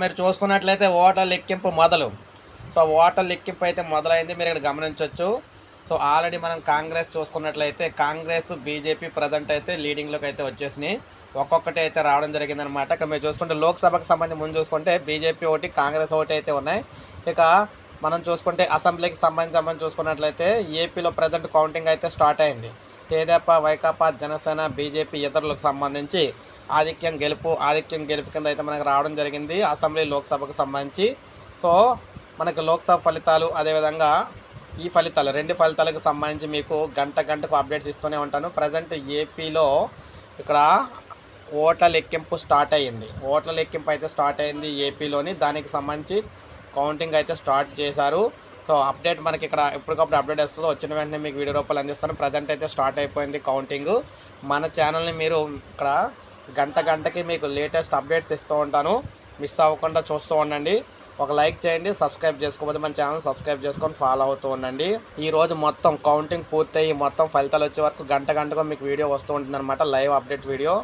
మీరు చూసుకున్నట్లయితే ఓటర్ లెక్కింపు మొదలు. సో ఓటర్ లెక్కింపు అయితే మొదలైంది. మీరు ఇక్కడ గమనించవచ్చు సో ఆల్రెడీ మనం కాంగ్రెస్ చూసుకున్నట్లయితే కాంగ్రెస్ బీజేపీ ప్రజెంట్ అయితే లీడింగ్లోకి అయితే వచ్చేసినాయి. ఒక్కొక్కటి అయితే రావడం జరిగిందనమాట ఇక మీరు చూసుకుంటే లోక్సభకు సంబంధించి ముందు చూసుకుంటే బీజేపీ ఒకటి కాంగ్రెస్ ఒకటి అయితే ఉన్నాయి. ఇక మనం చూసుకుంటే అసెంబ్లీకి సంబంధించి మనం చూసుకున్నట్లయితే ఏపీలో ప్రజెంట్ కౌంటింగ్ అయితే స్టార్ట్ అయింది. తేదేపా వైకాపా జనసేన బీజేపీ ఇతరులకు సంబంధించి ఆధిక్యం గెలుపు ఆధిక్యం గెలుపు కింద అయితే మనకు రావడం జరిగింది అసెంబ్లీ లోక్సభకు సంబంధించి. సో మనకు లోక్సభ ఫలితాలు అదేవిధంగా ఈ ఫలితాలు రెండు ఫలితాలకు సంబంధించి మీకు గంట గంటకు అప్డేట్స్ ఇస్తూనే ఉంటాను. ప్రజెంట్ ఏపీలో ఇక్కడ ఓట్ల లెక్కింపు స్టార్ట్ అయ్యింది. ఓట్ల లెక్కింపు అయితే స్టార్ట్ అయింది ఏపీలోని. దానికి సంబంధించి కౌంటింగ్ అయితే స్టార్ట్ చేశారు. సో అప్డేట్ మనకి ఇక్కడ ఎప్పటికప్పుడు అప్డేట్ వస్తుందో వచ్చిన వెంటనే మీకు వీడియో రూపాయలు అందిస్తాను. ప్రజెంట్ అయితే స్టార్ట్ అయిపోయింది కౌంటింగ్. మన ఛానల్ని మీరు ఇక్కడ గంట గంటకి మీకు లేటెస్ట్ అప్డేట్స్ ఇస్తూ ఉంటాను. మిస్ అవ్వకుండా చూస్తూ ఉండండి. ఒక లైక్ చేయండి సబ్స్క్రైబ్ చేసుకోకపోతే మన ఛానల్ సబ్స్క్రైబ్ చేసుకొని ఫాలో అవుతూ ఉండండి. ఈ రోజు మొత్తం కౌంటింగ్ పూర్తయి మొత్తం ఫలితాలు వచ్చే వరకు గంట గంటకు మీకు వీడియో వస్తూ ఉంటుంది లైవ్ అప్డేట్ వీడియో.